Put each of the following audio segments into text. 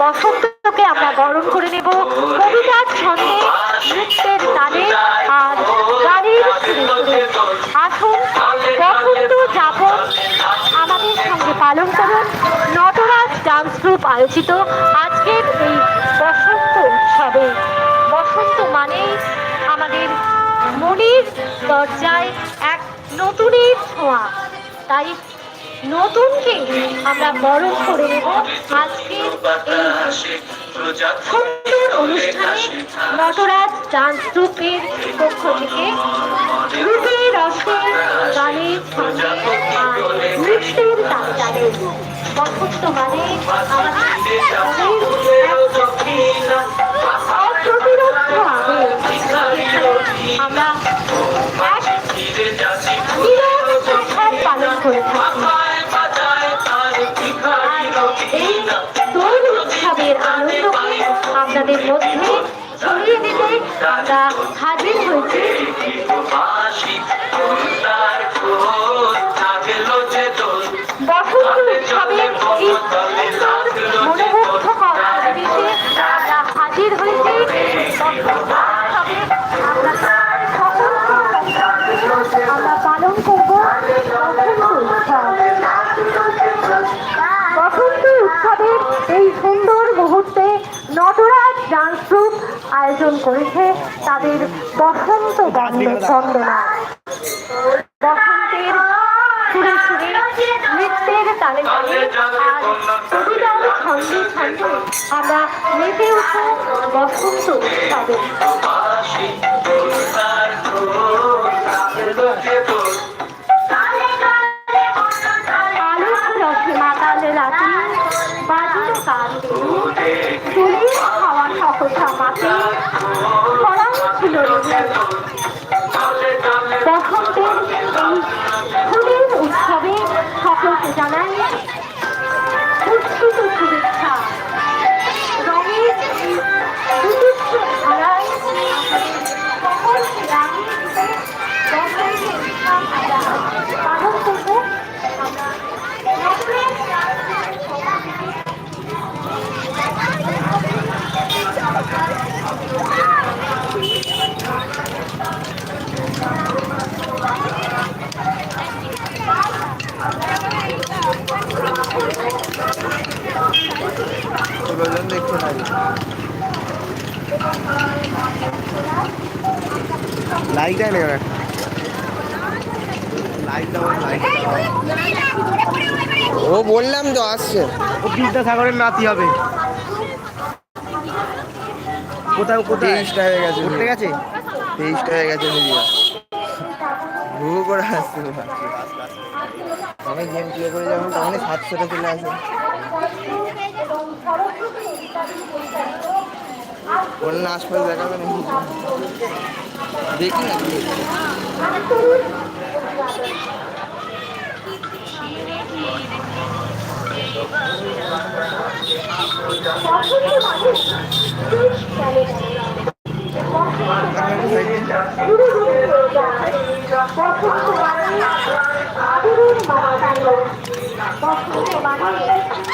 বসন্তকে আমরা বরণ করে নেব। কবিতার ছন্দে নৃত্যের তালে আর সুরে আসুন বসন্ত যাপন আমাদের সঙ্গে পালন করুন। নটরাজ ডান্স গ্রুপ আয়োজিত আজকের এই বসন্ত উৎসবে। বসন্ত মানেই আমাদের মনের দরজায় এক নতুনের ছোঁয়া। তাই নতুনকে আমরা বরণ করে নেব আজকের এই সুন্দর অনুষ্ঠানে নটরাজ ডান্স গ্রুপের পক্ষ থেকে রূপে রসে গানের আর নৃত্যের মানে আমাদের আমরা এক আপনাদের মধ্যে ছড়িয়ে দিতে আমরা হাজির হয়েছি। বসন্ত হাজির হয়েছি। আয়োজন করেছে তাদের বসন্ত বন্দে বন্দনা বসন্তের সুরে সুরে নৃত্যের তালে আর আমরা মেতে উঠব বসন্ত উৎসবে প্রয়োজন দেখতে নাই ও বললাম তো আসছে। ও বিদ্যাসাগরের নাতি হবে। কোথাও কোথায়? তেইশটা হয়ে গেছে। উঠতে গেছে? তেইশটা হয়ে গেছে মিডিয়া ভু করে আসছে। আমি গেম প্লে করে যখন তখনই সাতশোটা চলে আসে। বললেন আশপাশ দেখাবে না। দেখি না।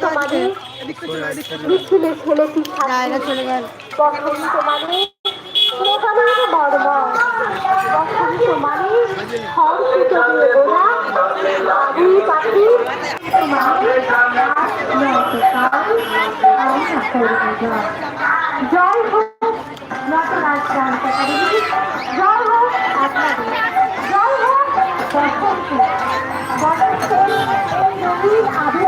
তোমাদের মিছিলে ছেলেটি তখন তোমাদের প্রকারের বর্ম তখন তোমাদের হর্ষিত দেবতা আবু পাখি। তোমাদের জয় হোক নতুন আজ জানতে পারি জয় হোক আপনাদের। জয় হোক বসন্ত বসন্ত নদীর আবু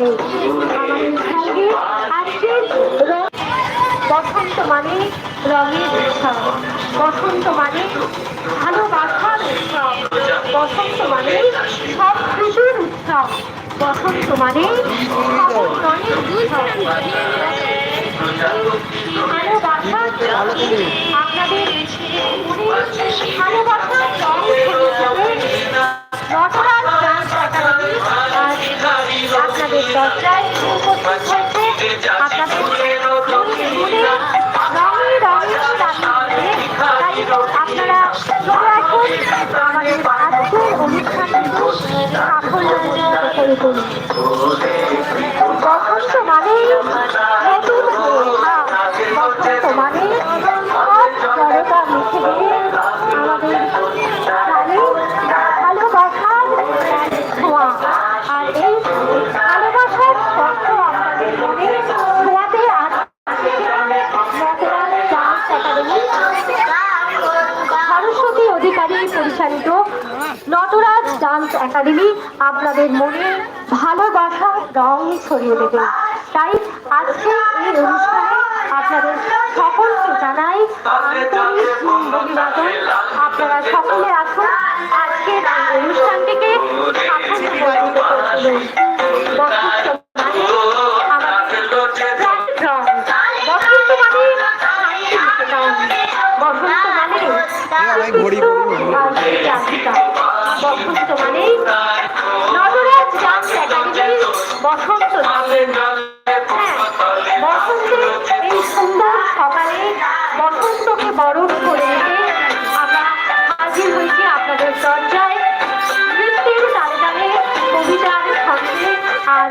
সকালে আমাদের বসন্ত মানে রঙের উৎসব। বসন্ত মানে ভালোবাসার উৎসব। বসন্ত মানে সব খুশির উৎসব। বসন্ত মানে আপনাদের ভালোবাসার রং খেলে নটরাজ ডান্স আপনাদের দরজায় উপস্থিত হয়েছে আপনাদের আপনারা আমাদের আজকের অনুষ্ঠানটিকে সাফল্যমণ্ডিত করে তুলুন বসন্ত মানে নতুন সরস্বতী অধিকারী পরিচালিত নটরাজ ডান্স একাডেমি আপনাদের মনে ভালোবাসার রং ছড়িয়ে দেবে। তাই আজকে এই অনুষ্ঠানে আপনাদের সকলকে জানাই আপনারা সকলে আসুন, আজকের অনুষ্ঠানটিকে অনেক ঘড়ি ঘড়ি। বসন্ত। হ্যাঁ, বসন্তের এই সুন্দর সকালে বসন্তকে বরণ করে আমরা হাজির হয়েছি আপনাদের দরজায় নৃত্যের তালে তালে কবিতার ছন্দে আর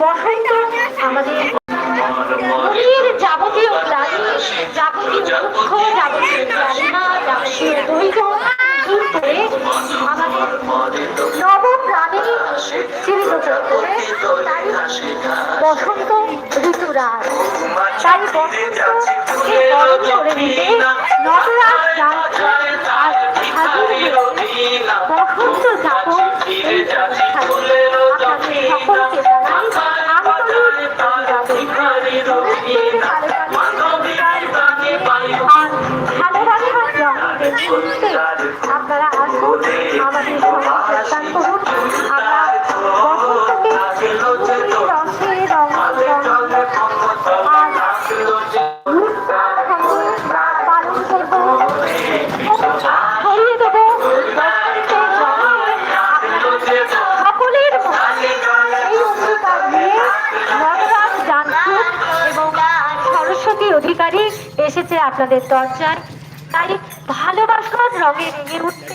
বসন্ত আমাদের যাবতীয় ক্লান্তি যাবতীয় দুঃখ, যাবতীয় দূর করে আমাদের নব প্রাণে জীবিত করে তাই বসন্ত ঋতুরাজ। করে নিতে হাজির আমাদের সঙ্গে যোগদান করুন সরস্বতী অধিকারী এসেছে আপনাদের দরজায়। তাই ভালোবাসার রঙে রেঙে উঠতে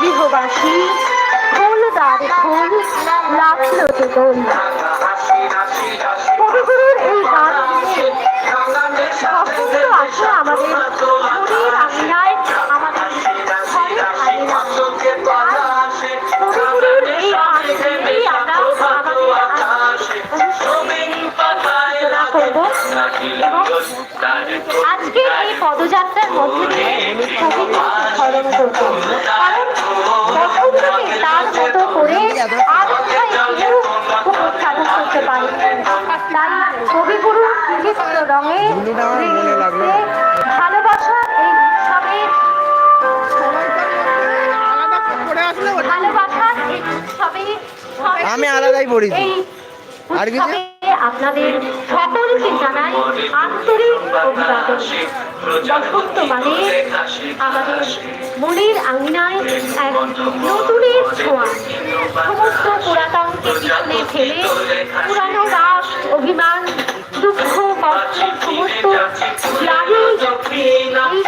গৃহবাসী খোল দ্বার খোল লাগল যে আজকে এই পদযাত্রার মধ্যে দিয়ে স্মরণ করব কারণ বসন্তকে তার মতো করে আর কেউ উপস্থাপন করতে পারে তাই কবিগুরু রঙে এই আমি আলাদাই পড়েছি। আর কিছু? আপনাদের সকলকে জানাই আন্তরিক অভিবাদন। বসন্ত মানে আমাদের মনের আঙিনায় এক নতুনের ছোঁয়া। সমস্ত পুরাতনকে পিছনে ফেলে পুরানো রাগ অভিমান, দুঃখ কষ্টের সমস্ত গ্লানি এই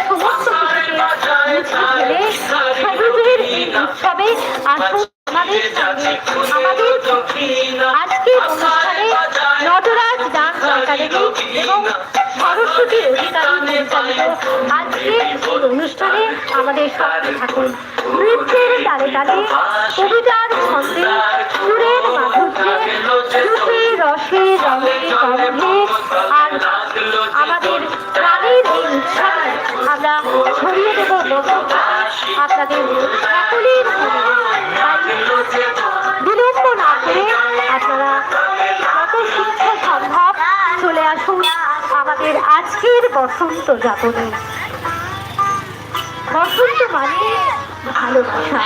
সমস্ত কিছুকে মুছে ফেলে সবুজের উৎসবে আসুন আমাদের সঙ্গে অনুষ্ঠানে নটরাজ ডান্স একাডেমি এবং সরস্বতী অধিকারী পরিচালিত অনুষ্ঠানে আমাদের সঙ্গে থাকুন। নৃত্যের তালে তালে কবিতার ছন্দে সুরের মাধুর্যে, রূপে রসে রঙে গন্ধে আর আমাদের প্রাণের এই উৎসবে আমরা ছড়িয়ে দেব আপনাদের সকলের বিলম্ব না করে আপনারা যত শীঘ্র সম্ভব চলে আসুন। আমাদের আজকের বসন্ত যাপনে। বসন্ত মানে ভালোবাসা।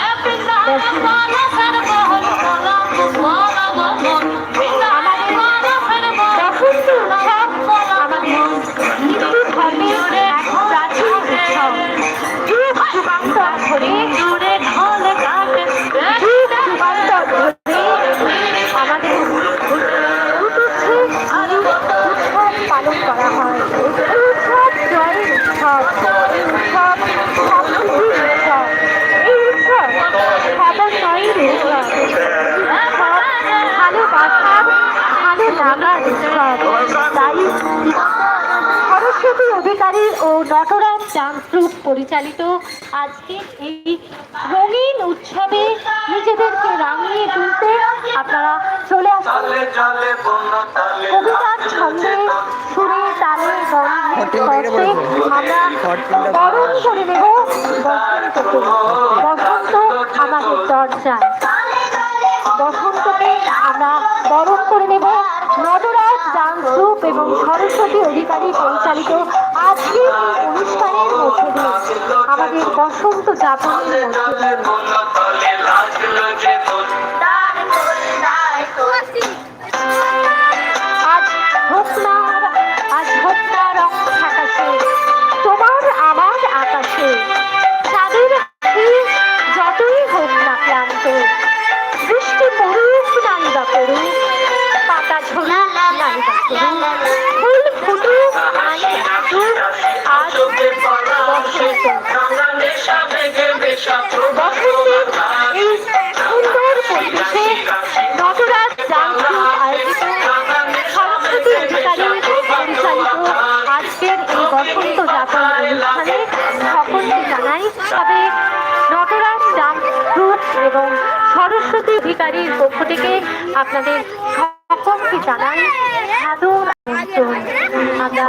বসন্ত উৎসব আমাদের হিন্দু ধর্মের এক প্রাচীন উৎসব। যুগ যুগান্তর ধরে পালন করা হয়। উৎসব জয়ের উৎসব এই উৎসব সমৃদ্ধির উৎসব। এই উৎসব সমন্বয়ের উৎসব। উৎসব ভালোবাসার ভালো লাগার উৎসব। তাই সরস্বতী অধিকারী ও নটরাজ ডান্স গ্রুপ পরিচালিত আজকে এই রঙিন উৎসবে নিজেদেরকে রাঙিয়ে তুলতে আপনারা চলে আসুন। কবিতার ছন্দে আমরা বরণ করে নেব বসন্তকে বসন্ত আমাদের বসন্তকে আমরা বরণ করে নেব। নটরাজ ডান্স গ্রুপ এবং সরস্বতী অধিকারী পরিচালিত আজকের অনুষ্ঠানের মধ্যে দিয়ে আমাদের বসন্ত যাপনের মধ্যে দিয়ে। অধিকারীর পক্ষ থেকে আপনাদের সকলকে জানাই সাদর। আমরা